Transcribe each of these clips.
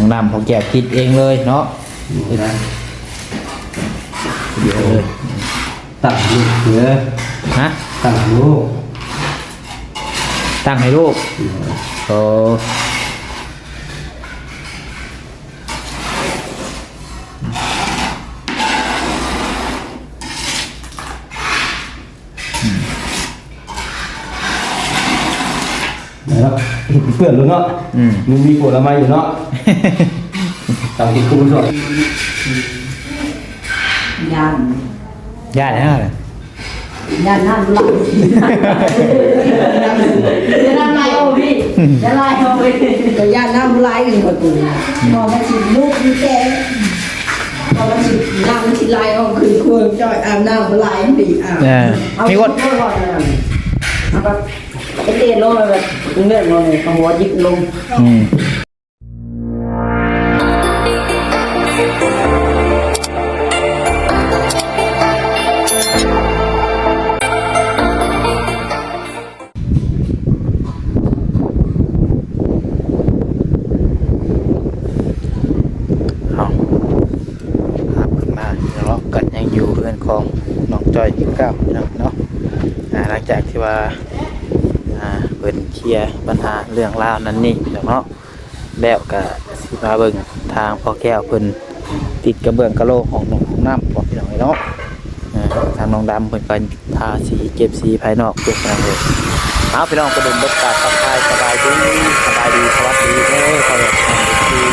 ของน้ำของแก้วคิดเองเลยเนาะนี่นะเดี๋ยวเลยตั้งลูกเสือฮะตั้งลูกตั้งให้ลูกโอ้ แล้ว เพื่อนรู้เนาะอืม มันมีผลไม้อยู่เนาะตั้งที่คุณสอนยันญาตินะยันนั่นหลังจะนั่นไรเอาพี่จะไรเอาพี่ก็ยันน้ำลายกันคนอื่นพอมาชิมลูกนี่แกพอมาชิมน้ำชิลายเอาคือควรจอยอาบน้ำลายดีอะเออเอามีมีคนก่อนนะเอาแบ บไอ้เตี้ยลงแบบเงื่อนลงเลยหัวยิบลงอืมเอาขึ้นมาเดี๋ยวกันยังอยู่เพื่อนของน้องจอยที่เก้าเนาะหลังจากที่ว่า เพิ่นเคลียร์ปัญหาเรื่องราวนั้นนี่เนาะแล้วก็สิมาเบิ่งทางพ่อแก้วเพิ่นติดกระเบื้องกระโลกของน้องน้ำบอกพี่น้องไว้เนาะทางน้องดำเพิ่นก็ทาสีเก็บสีภายนอกเพื่อกันเลยเอาพี่น้องกระดุมรถกาดทักทายสบายดีสบายดีสวัสดีเด้อขอรับทางที่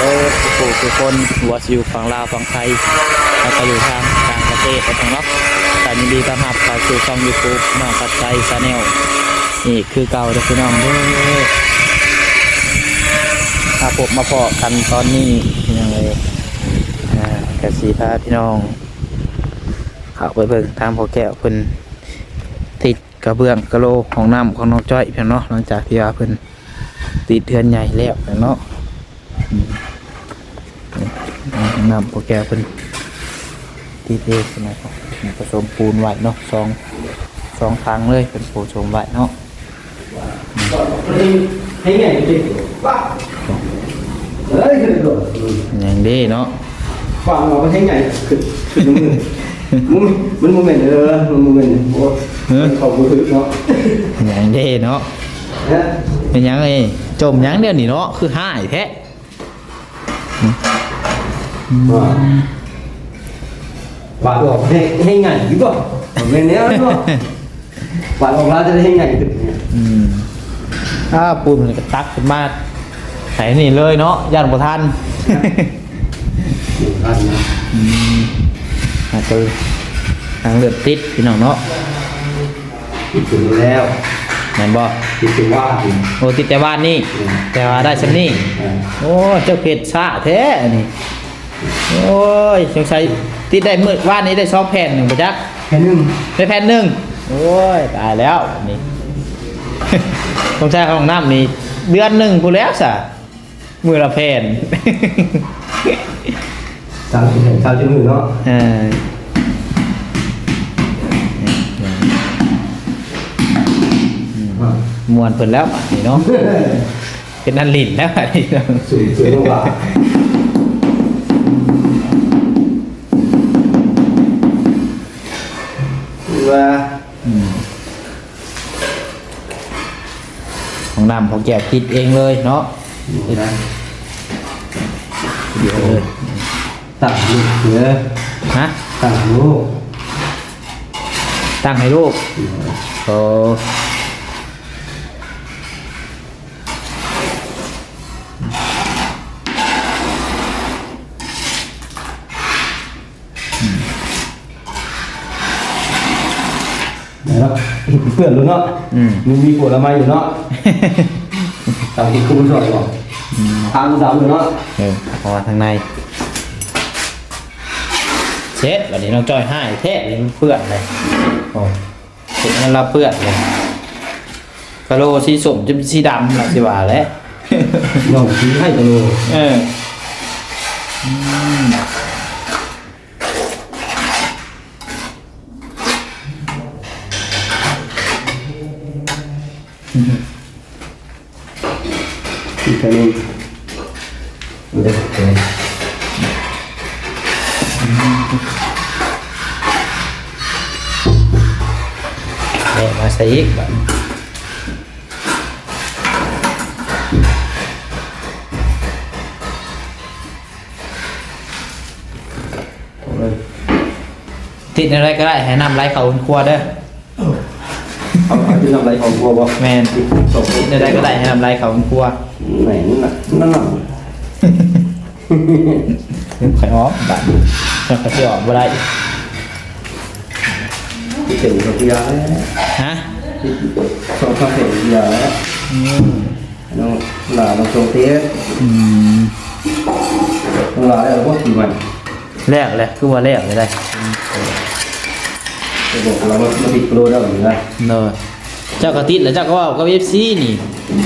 เออทุกผู้ทุคนหัวสิอยู่ฝั่งลาวฝั่งไทยแล้วก็อยู่ทางต่างประเทศแล้วทางนาะแต่ยินดีต้อนรับเข้าสู่ช่อง YouTube น้องปัดใจชาแนล นี่คือเก่าเด้อพี่น้องเด้อมาพบมาพอกันตอนนี้ยังไงอ่ากะสีพาพี่น้องเข้าไปเบิ่งทางพ่อแก้วเพิ่นติดกระเบื้องกระโลของน้ำของน้องจ้อยเพียงเนาะหลังจากที่ว่าเพิ่นติดเทือนใหญ่แล้วเพียงเนาะน้ำพอแก้วเพิ่นติดเองนะครับผสมปูนไว้เนาะสองสองครั้งเลยเป็นผู้ชมไว้เนาะ อย่างดีเนาะฟังเราไปให้ไงขึ้นขึ้นมือมันมันโมเมนเออมันโมเหม็นต์โอ้เขาบุตรเนาะอย่างดีเนาะเป็นยังไงจมยังเดียวนี่เนาะคือห้ายแท้ว่าว่าออกให้ให้ไงดีกว่าผมเป็นเนี้ยก็ว่าออกแล้วจะได้ให้ไงขึ้นเนี่ย ถ้าปูนมันก็ตักขึ้นมาไหนนี่เลยเนาะย่านประทันอันนะอืมอาคือทางเลือดติดพี่น้องเนาะคิดถึงแล้วแม่นบ่คิดถึงว่าถึงโอ้ติดแต่บ้านนี่อืมแต่ว่าได้ชั้นนี่โอ้เจ้าเขตซ่าแท้อันนี่โอ้ยสงสัยติดได้มือว่านนี้ได้ซองแผ่นหนึ่งปะจักแค่นึงได้แผ่นหนึ่งโอ้ยตายแล้วอันนี่ ต้องใช้ของน้ำนี่เดือนหนึ่งกูแล้วสะมือละแผ่นสามสิบเห็นสามสิบมือเนาะเออมวนเพิ่นแล้วบัดนี่เนาะเป็นนันลินแล้วบัดนี้สูงสูงกว่าว่า น้ำของแก้วคิดเองเลยเนาะนะเดี๋ยวเลยตั้งลูกเสือฮะตั้งลูกตั้งให้ลูกโอ้ แล้ว เพื่อนรู้เนาะอืมมันมีผลไม้อยู่เนาะตั้งที่คุณสอนก่อนทางสามอยู่เนาะเออพอทางในเช็ดวันนี้น้องจ้อยให้เทะเลยมันเปื้อนเลยโอ้เช็ดมันเราเปื้อนเลยกะโหลสีส้มจะเป็นสีดำละสิว่าแหล้ว น้องชี้ให้ตัวเออมอีกแค่นึงเด็กเกินแม่ มาใส่อีกบัดเลยติดอะไรก็ได้ให้นำไรเขาอุ่นครัวเด้อเอาเอาที่ทำอะไรของกลัวบ่แมนส่งติดอะไรก็ได้ให้นำไรเขาอุ่นครัว này nó nó nằm nhưng phải óp bạn. Nó phải óp vào đây. Cái chữ là cái đó hả không có thể giờ đó nó là nó trông tía ừ. nó là ở quốc kỳ mình lẹc lẹc cứ vào lẹc vậy đây. Cái bộ là nó bị lôi đâu vậy đây. Rồi. Chắc có tin là chắc có vào các FC nhỉ?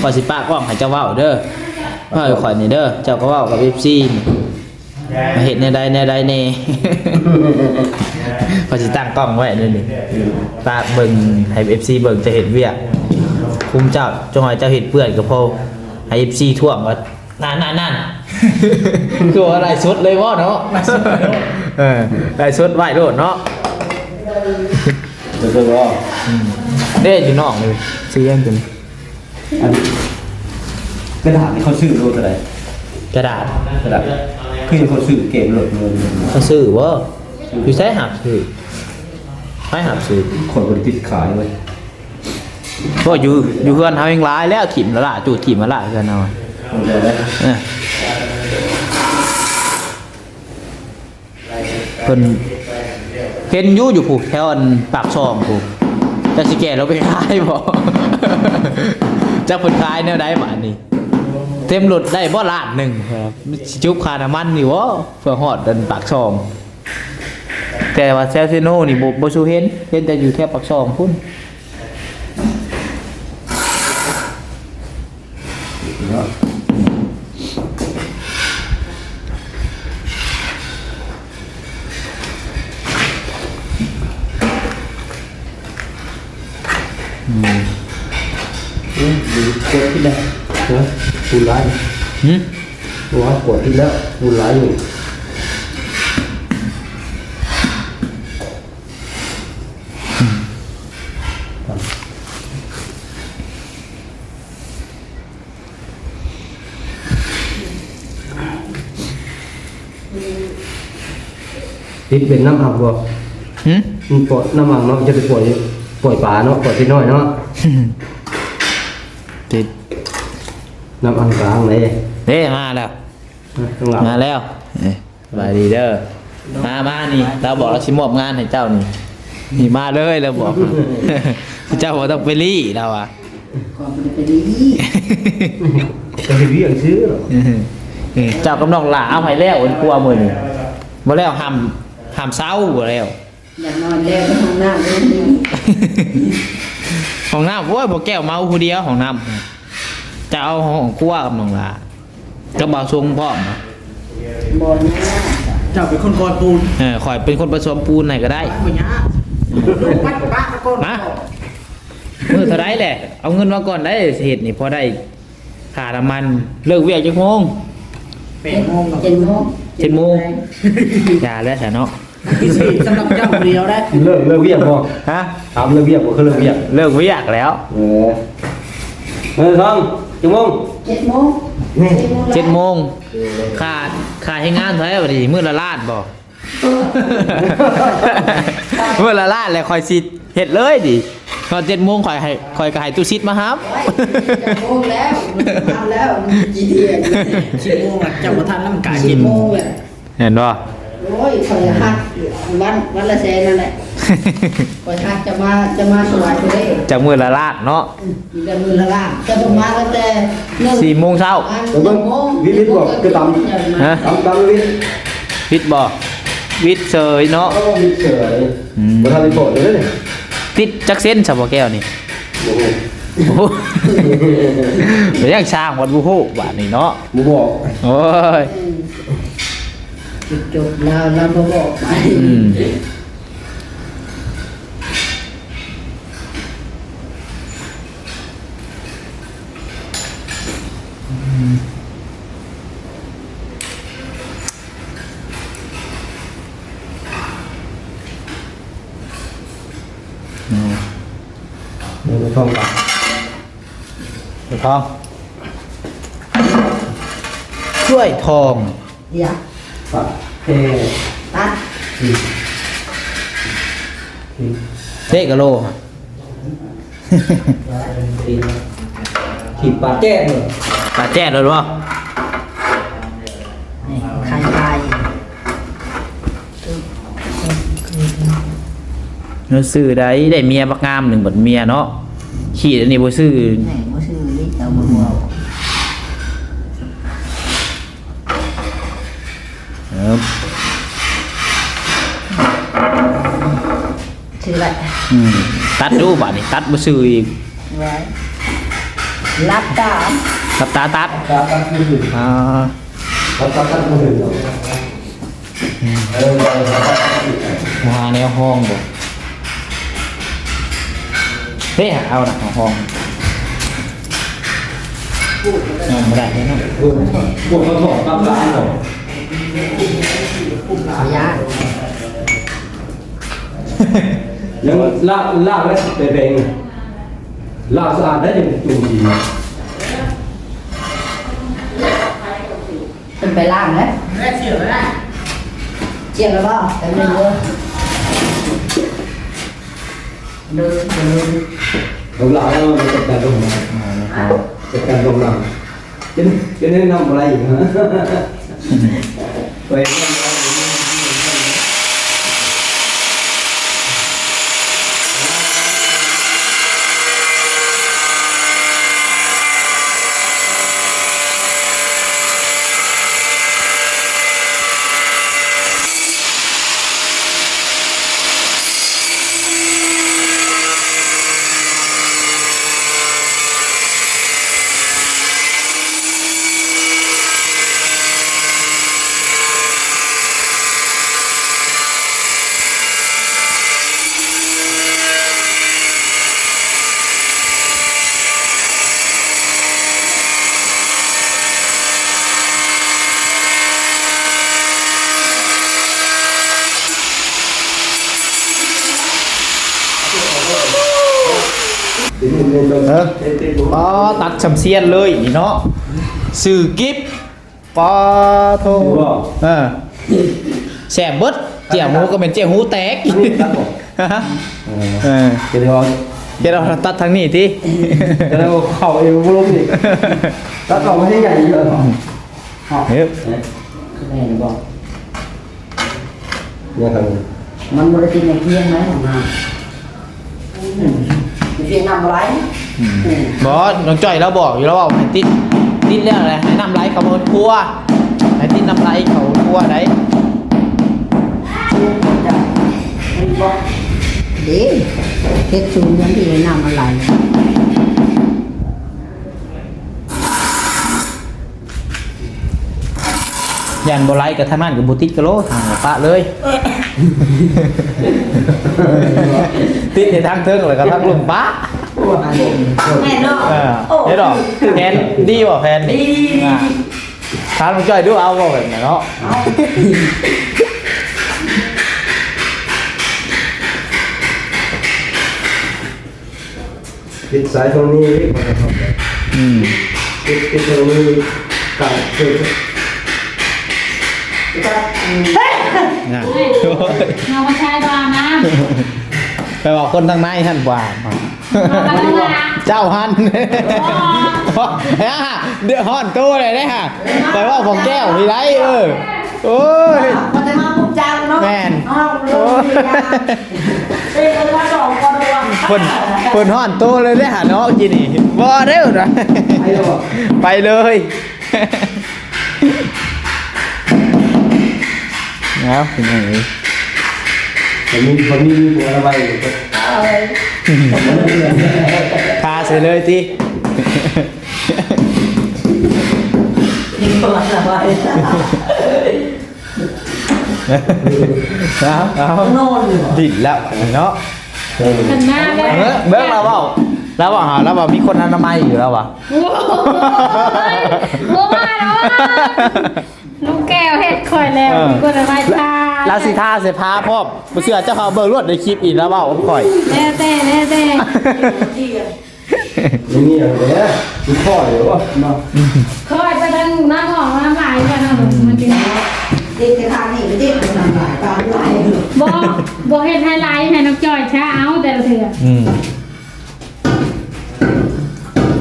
ขอยสิปากกล้องให้เจ้าเว้าเด้อว่าให้ข่อยนี่เด้อเจ้าก็เว้ากับ FC นี่มาเห็นในใดในใดแน่พอสิตั้งกล้องไว้นี่นี่ตากเบิ่งให้ FC เบิ่งจะเห็นเวียกคุมเจ้าจงให้เจ้าเห็นเปื้อนกับพอให้ FC ท่วงว่านั่นนั่นนั่นตัวอะไรสดเลยว่าเนาะเออได้สดไหวโดดเนาะเดี๋ยวจะรอเด้อยู่นอกเลยซื้อยังจน อันกระดาษที่เขาซื้อรู้เท่าไหร่กระดาษกระดาษคือเขาซื้อเก็บหลดเงินเขาซื้อว่าอยู่ใช้หับซื้อให้หับซื้อคนบริติดขายไว้เพราะอยู่อยู่เพื่อนเขาเองร้ายแล้วถิ่มแล้วล่ะจูดถิ่มแล้วล่ะเพื่อนเอาเข้าใจไหมเออเพิ่นเห็นอยู่อยู่ผูกแถวอันปากช่องผูกจะสิแก่เราไปขายบ่ จะเพิ่นขายแนวใดบาดนี้เต็มรถได้บ่ล้านหนึ่งครับสิจุบค่าน้ำมันนี่วะเพื่อฮอดดันปากช่อง แต่ว่าเซลซิโน่นี่บ่บ่สูเห็นเห็นแต่อยู่แค่ปากช่องพุ่น เนาะ อืมดูกดที่แล้วนะปูร้าย หึตัวกดที่แล้วปูร้ายอยู่ติดเป็นน้ำอับบ่หึมันปล่อยน้ำอับเนาะจะไปปล่อยปล่อยปลาเนาะปล่อยที่น้อยเนาะติดน้ำอับกลางเลย เด้มาแล้ว ข้างหลังมาแล้วเอ้ยสบายดีเด้อมามานี่ เราบอกเราชิมอบงานให้เจ้านี่ นี่มาเลยเราบอก เจ้าบอกต้องไปรี่เราอะขอบคุณไปดีจะไปเรียกซื้อหรอเจ้ากำลังหลาเอาให้แล้วอันกลัวมือนี่มาแล้วห้ามห้ามเศร้าบ่แล้ว อย่างนอนแล้วก็ห้องน้ำเลยนี่ของน้ำโอ้ยบอกแก้วเมาผู้เดียวของน้ำจะเอาของครัวกับน้องหลา ก็บ่าวทรงพร้อมบอลนะเจ้าเป็นคนกอดปูนเออคอยเป็นคนผสมปูนไหนก็ได้ปัญญาลูกวัดป้าตะโกนมามือเท่าไรแหละเอาเงินมาก่อนได้เหตุนี่พอได้ค่าน้ำมันเลิกเวียกจักโมงเป็นโมงกับเจ็ดโมงเจ็ดโมงอย่าแล้วแต่เนาะพิเศษสำหรับเจ้าคนเดียวได้เลิกเลิกเรียกบ่ฮะถามเลิกเรียกบ่คือเลิกเรียกเลิกเวียกแล้วเอ อเออทองจังมงเจ็ดโมงนี่เจ็ดโมงขาดขาดให้งานเท่าไหร่วะดิมือละล้านบอกมือละล้านเลยคอยสิเห็ดเลยดิตอนเจ็ดโมงคอยให้คอยกระหายตู้ซิดมาครับเจ็ดโมงแล้วทำแล้วกี่เดือนสิบโมงอะเจ้าประธานน้ำกายเจ็เย็ดนโมงเลยเห็นป่ะ โอ้ยคอยหักวันวันละแสนนั่นแหละคอยหักจะมาจะมาสวายตัวเองจากมือละล้านเนาะมีแต่มือละล่างจะต้องมาตั้งแต่หนึ่งสี่โมงเช้าอันหนึ่งโมงวิวิทย์บอกคือตฮะำตำตำวิทย์วิทย์บอกวิทย์เซยเนาะก็วิทย์เฉยอืมบ่ทันได้โปรดเลยเนี่ยติดจักเส้นสับปะแก้วนี่โอ้โหโอ้โหเดี๋ยวยังช่างวัดบุหูบาทนี่เนาะบ่บอกโอ้ย จบแล้วแล้วมาบอกไปอืม อืมดูไปทองก่อนดูทองช่วยทอง อยาากเทตัดทีทีเทกะโลทีทีปากแก้เลยตาแจ้เลยหรือเปล่านี่ไข่ไก่เนื้อซื้อได้ได้เมียบักงามหนึ่งบัดเมียเนาะขี้อันนี้บ่ซื้อแหน่บ่ซื้อลิเอาบ่เอา เออซื้ออะไรอืมตัดดูบัดนี้ตัดบ่ซื้ออีกไว้รับตาตัดตาตัดตาตัดมือถืออ่าตาตัดตัดมือถือเออมาแนวห้องบ่เฮ้ยเอาหนักของห้องนอนไม่ได้เนาะพวกเขาถอดตับร้านหรอขอ ยายังลากลากไว้เป่งลากสะอาดได้ยังจุ่มดีเป็นไปล่างนะแม่เชื่อได้เจียงแล้วบ่แต่ไม่รู้เดินเดินลงหลังแล้วมันจะการลงหลังจะการลงหลังจะจะแนะนำอะไรอีกฮะ ไป เอออ๋อ ตัดชำเซียนเลยนี่เนาะสื่อกิฟปอโทเออแสบเบิดเจียหมูก็เป็นเจียหูแตกฮะเออเดี๋ยวเราเดี๋ยวเราตัดทางนี้ทีเดี๋ยวเราเข่าเอวล้มอีกถ้าเข่าไม่ใช่ใหญ่เยอะหรอเฮ้ยแม่บอกเนี่ยครับมันบริกินในเพียงไหมของน้ำเพียงน้ำอะไร บอสน้องจ้อยเราบอกอยู่แล้วว่าให้ติดติดเรื่องอะไรให้นำไรเขาบนครัวให้ติดนำไรเขาครัวไหนดีเฮ็ดชูยังที่น้ำอะไรยันบไรกับท่านนั่นกับบุติดกะโลทางปะเลย ติดในทางเทิงเลยกับทางลุงปะ แม่นาะเออเดี๋ยวดอกแพนดีบ่แพนนี่อ่านลุงจ้อยดูเอาบ่แบบนี้นเนาะติดสายตรงนี้อืมติดติดตรงนี้กาดติดนะเรามาใช้ดราม่า ไปบอกคนทางในท่านกว่ามาแล้วนะเจ้าฮันเฮ้ยเดือดฮอนตัวเลยได้ฮะแต่ว่าของแก้วมีไรเออโอ้ยมันจะมาปุ๊บจังเนาะแม่นอ้าวเลโอ้ยยเป็นคนละสองคนละคนคนฮอนตัวเลยได้หาเนาะกินนี่บ่เร็วนะไอ้เราบอกไปเลยแล้วเป็นยังไง มันมีมันมีหัวระบายอยู่ก็พาเสร็จเลยทียิงตัวละไปเอาเอาโน่นอยู่ดิ่นแล้วเนาะขันหน้าเลยเออเบิ้งเราเปล่าเราบอกหาเราบอกมีคนอนามัยอยู่แล้ววะโอ้ยโอ้ยมาแล้วลูกแก้วเห็ดข่อยแล้วมีคนเอาไว้ทา ลาสิท่าเสพาพ่อมบ่เชื่อเจ้าเขาเบิ่งรวดในคลิปอีกแล้วเว้าผมข่อย แล้วแต่แล้วแต่นี่นี่อย่างเงี้ยมันพ่อเดี๋ยวว่ามาคอยไปทางน้ำหอมน้ำลายกันนะมันจริงเด็กจะทางนี่เด็กจะทำลายตามลายบ่บ่เฮ็ดไฮไลท์ให้น้องจอยช้าเอาแต่ละเถื่ออืม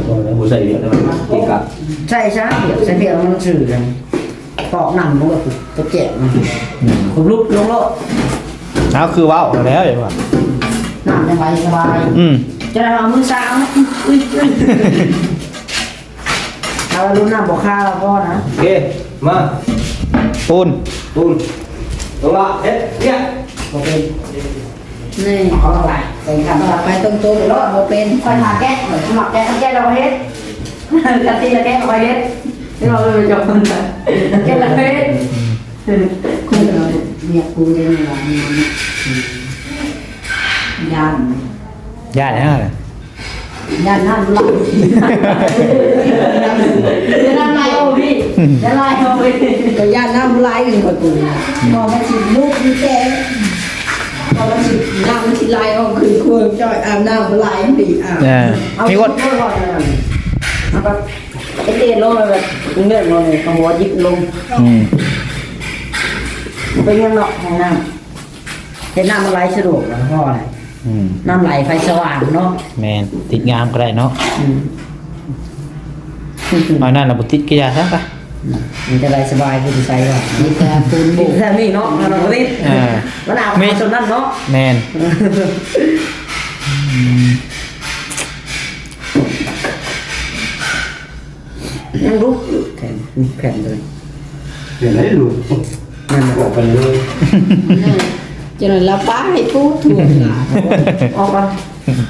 ตอนนั้นผมใส่เดียวได้ไหมอีกอะใช่ใช่เดี๋ยวใช่เดี๋ยวมันสื่อกัน ปอกหนังมันก็คือตัวแก่มันผมลุกลงโลดเอาคือเว้าแล้วอย่างว่าหนังสบายสบายอืมจะได้เอามือสาวอุ้ยอุ้ยเราลุ้นหน้าบอกข้าวก็นะโอเค มาปูนตุ้นลงละเฮ็ดเนี่ยโอเคนี่เอาไปใส่กันไปตรงๆแล้วเอาเป็นค่อยหาแกะเหมือนสมัครแกะแกะเราเฮ็ดกะทิละแกะเอาไปเฮ็ดที่ เราเลยจบมันแกะละเฮ็ดคุณเราเนี่ยกูได้ในวันนี้ยันญาติฮะยันนั่นหลับจะนั่นไรเอาพี่จะไล่เอาไปก็ยันนั่นไล่กันคนกูพอมาชิมลูกนี่แกพอมาชิมน้ำมันชิไล่เอาคืนควงจอยอาบน้ำไล่มันดีอะเออเอามีมีคคนนเอาแบบ ไอ้เตียนลงเลยแบบเงื่อนลงเลยเอาหัวยิบลงอืมเป็นยังเนาะห้องน้ำเป็นน้ำมันไหลสะดวกนะพ่ออะไรอืมน้ำไหลไฟสว่างเนาะแมนติดงามก็ได้เนาะอืมเอานั่นเราบ่ติดก็อย่าซะไปมันจะไหลสบายคือใส่ว่านี่แต่ปูนบุกแค่นี้เนาะเราไม่ได้เออมันเอาไม่ชนนั่นเนาะแมน ยังลุกอยู่แข็งแข็งเลยเดี๋ยวไหนดูนั่นบอกไปเลยจะนั่นละป้าให้ปูถูกนะออกมา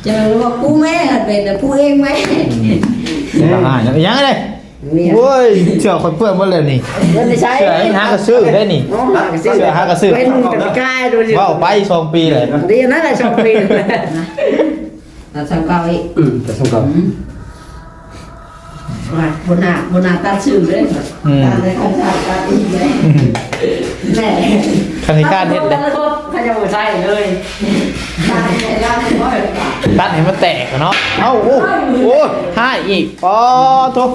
จะนั่นว่าปูแม่เป็นปูเองไหมอ่ายังไงเนี่ยโว้ยเชื่อคนเพื่อนหมดเลยนี่เงินไม่ใช้เชื่อให้หากระซื้อได้นี่โอ้หากระซื้อเชื่อหากระซื้อเป็นแต่ไม่กล้าดูสิเว้าไปสองปีเลยดีนั่นแหละชอบปีเลยเราทำเก้าอีกอืมแต่สงกับ ว่าบนหน้าบนหน้าตาชื่อเลยตาเลยคันชาตาอีกเลยแม่คันธิการเฮ็ดเลยถ้าจะบ่ใช่เลยตาเนี่ยร้านเนี่ยว่าแบบว่าตัดให้มันแตกอะเนาะ เอ้า โอ้โอ้ห้าอีกปอทุก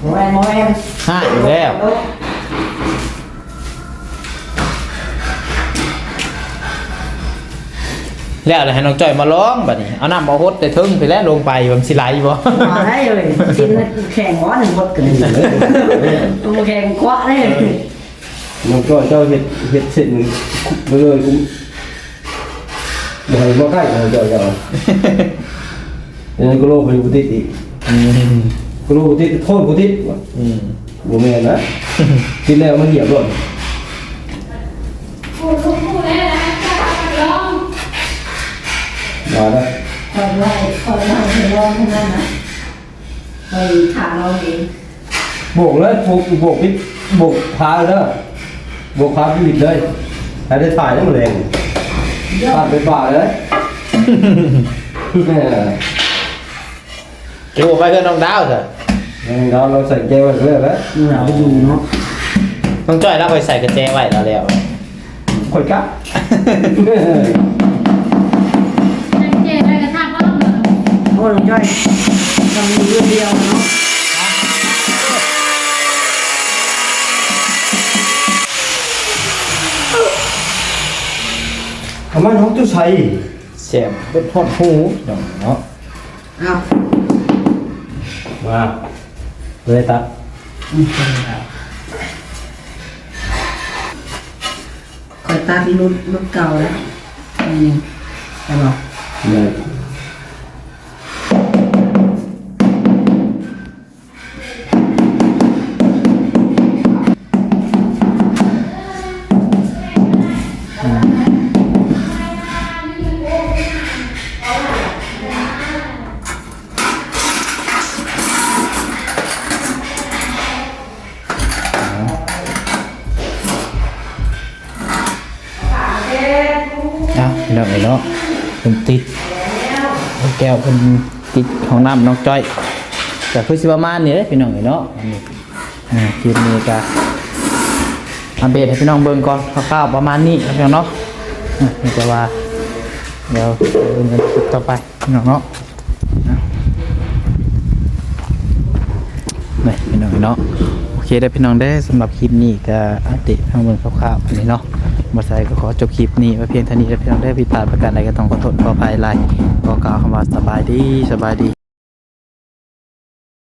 โมแอนโมแอนห้าอีกแล้ว แล้วเลยให้น้องจ้อยมาร้องบัดนี้ เอาน้ำเอาฮดแต่ทึ่งไปแล้วลงไปมันสิไหลบ่มาได้เลยกินแข่งหัวหนึ่งคนกันตัวแข่งกว่าได้เลยน้องก็เจ้าเฮ็ดเฮ็ดเสร็จมึงไปเลยกูเดี๋ยวมาใกล้เราเจ้าเจ้าเดี๋ยวกูโลกไปกูติดอีกอืมกูโลกกูติดโทษกูติดอืมบ่แม่นนะติดแล้วมันเหยียบรถพูดพูดพูดแล้วนะลอง มาแล้วคอยไล่คอยไล่ให้ร้องทั้นั้นนะไปถามเราเองโบกเลยโบกโบกปิดโบกพาเลยโบกพาปิดเลยให้ได้ถ่ายได้หมดแรงพาไปป่าเลยแม่เดี๋ยวผมไปเพื่อนน้องดาวเถอะเราเราใส่แก้วไว้เลยแล้วเราอยู่เนาะน้องจ้อยเราไปใส่กระแจไว้แล้วแล้วค่อยกะ โอ้ยจ้อยทำอยู่เรื่องเดียวเนาะทำไมน้องตู้ใส่เสียบเป็นทอดหูเนาะเอามาเลยตัดคอยตาที่รุ่นรุ่นเก่าแล้วนี่ใช่ป่ะเลย นะพี่น้องเอ๋ยเนาะเป็นติดแก้วเป็นติดของน้ำน้องจ้อยแต่คือสิประมาณนี้เลยพี่น้องเอ๋ยเนาะอันนี้อ่าคลิปนี้ก็อัปเดตให้พี่น้องเบิ่งก่อนคร่าวๆประมาณนี้ครับพี่น้องเนาะอะนี่จะว่าเดี๋ยวเบิ่งกันคลิปต่อไปพี่น้องเนาะนี่พี่น้องเนาะโอเคได้พี่น้องได้สำหรับคลิปนี้ก็อัปเดตให้เบิ่งคร่าวๆอันนี้เนาะ มาใส่ก็ขอจบคลิปนี้ไว้เพียงเท่านี้แล้วเพียงได้ผิดพลาดประการใดก็ต้องขอโทษขออภัยไลน์ขอกล่าวคำว่าสบายดีสบายดี